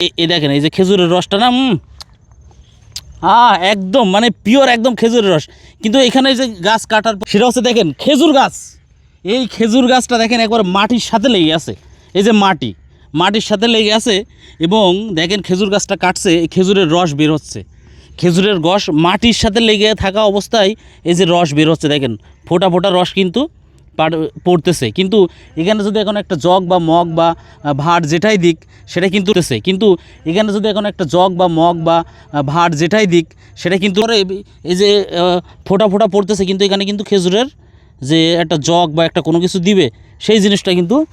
এ- দেখেন, এই যে খেজুরের রসটা না হ্যাঁ একদম মানে পিওর একদম খেজুরের রস। কিন্তু এখানে যে গাছ কাটার সেটা হচ্ছে দেখেন, খেজুর গাছ। এই খেজুর গাছটা দেখেন, একবার মাটির সাথে লেগে আছে। এই যে মাটি, মাটির সাথে লেগে আছে এবং দেখেন, খেজুর গাছটা কাটছে খেজুরের রস বের হচ্ছে। খেজুরের রস মাটির সাথে লেগে থাকা অবস্থায় এই যে রস বের হচ্ছে, দেখেন, ফোটা ফোটা রস কিন্তু পড়তেছে। কিন্তু এখানে যদি এখন একটা জগ বা মগ বা ভাঁড় যেটাই দিক, সেটা কিন্তু কিন্তু এখানে যদি এখন একটা জগ বা মগ বা ভাঁড় যেটাই দিক, সেটা কিন্তু এই- যে ফোঁটা ফোঁটা পড়তেছে, কিন্তু এখানে কিন্তু খেজুরের যে একটা জগ বা একটা কোনো কিছু দিবে, সেই জিনিসটা কিন্তু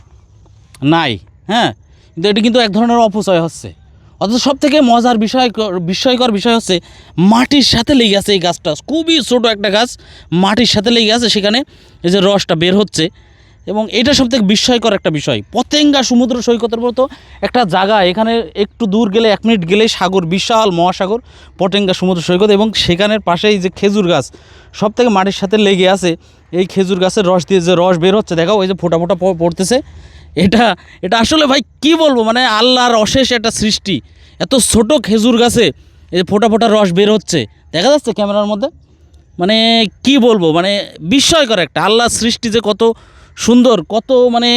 নাই। হ্যাঁ? কিন্তু এটি কিন্তু এক ধরনের অপচয় হচ্ছে। অথচ সব থেকে মজার বিষয় বিস্ময়কর বিষয় হচ্ছে মাটির সাথে লেগে আছে এই গাছটা। খুবই ছোট একটা গাছ, মাটির সাথে লেগে আছে সেখানে এই যে রসটা বের হচ্ছে। এবং এটা সব থেকে বিস্ময়কর একটা বিষয়। পতেঙ্গা সমুদ্র সৈকতের মতো একটা জায়গা, এখানে একটু দূর গেলে, এক মিনিট গেলেই সাগর, বিশাল মহাসাগর, পতেঙ্গা সমুদ্র সৈকত এবং সেখানের পাশেই যে খেজুর গাছ সব থেকে মাটির সাথে লেগে আছে এই খেজুর গাছের রস দিয়ে যে রস বের হচ্ছে। দেখাও ওই যে ফোটা ফোটা পড়তেছে। এটা এটা আসলে ভাই কি বলব? মানে আল্লাহর অশেষ একটা সৃষ্টি। এত ছোট খেজুর গাছে এই ফোটা ফোটা রস বের হচ্ছে। দেখা যাচ্ছে ক্যামেরার মধ্যে? মানে কি বলব? মানে বিস্ময়কর একটা। আল্লাহর সৃষ্টি যে কত সুন্দর, কত মানে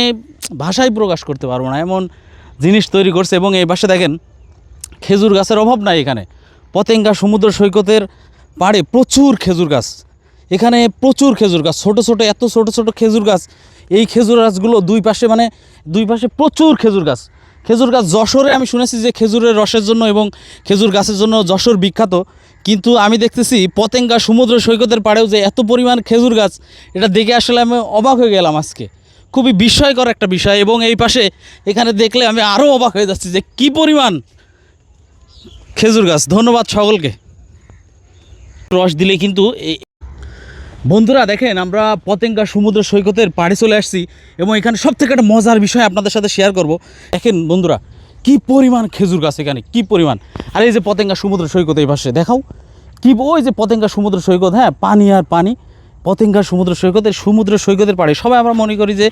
ভাষায় প্রকাশ করতে পারব না। এমন জিনিস তৈরি করছে এবং এই পাশে দেখেন, খেজুর গাছের অভাব নাই এখানে। পতেঙ্গা সমুদ্র সৈকতের পাড়ে প্রচুর খেজুর গাছ। এখানে প্রচুর খেজুর গাছ, ছোট ছোট, এত ছোট ছোট খেজুর গাছ এই খেজুর গাছগুলো দুই পাশে মানে দুই পাশে প্রচুর খেজুর গাছ। খেজুর গাছ যশোরে আমি শুনেছি যে খেজুরের রসের জন্য এবং খেজুর গাছের জন্য যশোর বিখ্যাত। কিন্তু আমি দেখতেছি পতেঙ্গা সমুদ্র সৈকতের পাড়েও যে এত পরিমাণ খেজুর গাছ, এটা দেখে আসলে আমি অবাক হয়ে গেলাম আজকে। খুবই বিস্ময়কর একটা বিষয় এবং এই পাশে এখানে দেখলে আমি আরও অবাক হয়ে যাচ্ছি যে কী পরিমাণ খেজুর গাছ। ধন্যবাদ সকলকে। রস দিলে কিন্তু বন্ধুরা দেখেন, আমরা পতেঙ্গা সমুদ্র সৈকতের পাড়ে চলে আসছি এবং এখানে সব থেকে একটা মজার বিষয় আপনাদের সাথে শেয়ার করব। দেখেন বন্ধুরা, কি পরিমাণ খেজুর গাছ এখানে, কি পরিমাণ। আর এই যে পতেঙ্গা সমুদ্র সৈকত এই পাশে, দেখাও। কি ওই যে পতেঙ্গা সমুদ্র সৈকত হ্যাঁ পানি আর পানি। পতেঙ্গা সমুদ্র সৈকতের সমুদ্র সৈকতের পাড়ে। সবাই আমরা মনে করি যে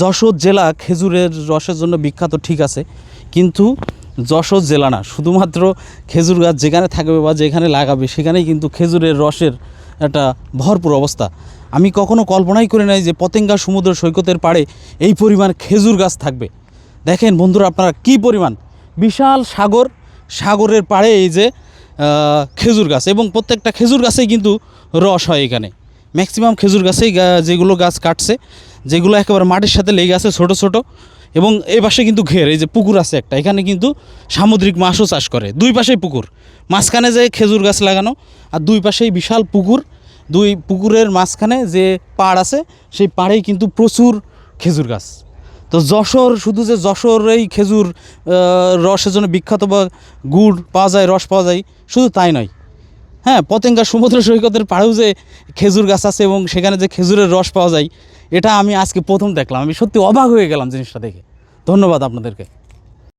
যশোর জেলা খেজুরের রসের জন্য বিখ্যাত, ঠিক আছে। কিন্তু যশোর জেলা না, শুধুমাত্র খেজুর গাছ যেখানে থাকবে বা যেখানে লাগাবে, সেখানেই কিন্তু খেজুরের রসের একটা ভরপুর অবস্থা। আমি কখনো কল্পনাই করি নাই যে পতেঙ্গা সমুদ্র সৈকতের পাড়ে এই পরিমাণ খেজুর গাছ থাকবে। দেখেন বন্ধুরা আপনারা কি পরিমাণ? বিশাল সাগর, সাগরের পাড়ে এই যে খেজুর গাছ এবং প্রত্যেকটা খেজুর গাছেই কিন্তু রস হয় এখানে। ম্যাক্সিমাম খেজুর গাছেই যেগুলো গাছ কাটছে, যেগুলো একেবারে মাটির সাথে লেগে আছে ছোট ছোট এবং এই পাশে কিন্তু ঘের, এই যে পুকুর আছে একটা, এখানে কিন্তু সামুদ্রিক মাছও চাষ করে। দুই পাশেই পুকুর, মাঝখানে যে খেজুর গাছ লাগানো আর দুই পাশেই বিশাল পুকুর। দুই পুকুরের মাঝখানে যে পাড় আছে, সেই পাড়েই কিন্তু প্রচুর খেজুর গাছ। তো যশোর, শুধু যে যশোরেই খেজুর রসের জন্য বিখ্যাত বা গুড় পাওয়া যায়, রস পাওয়া যায়, শুধু তাই নয়। হ্যাঁ পতেঙ্গা সমুদ্র সৈকতের পাড়েও যে খেজুর গাছ আছে এবং সেখানে যে খেজুরের রস পাওয়া যায়, এটা আমি আজকে প্রথম দেখলাম। আমি সত্যি অবাক হয়ে গেলাম জিনিসটা দেখে। ধন্যবাদ আপনাদেরকে।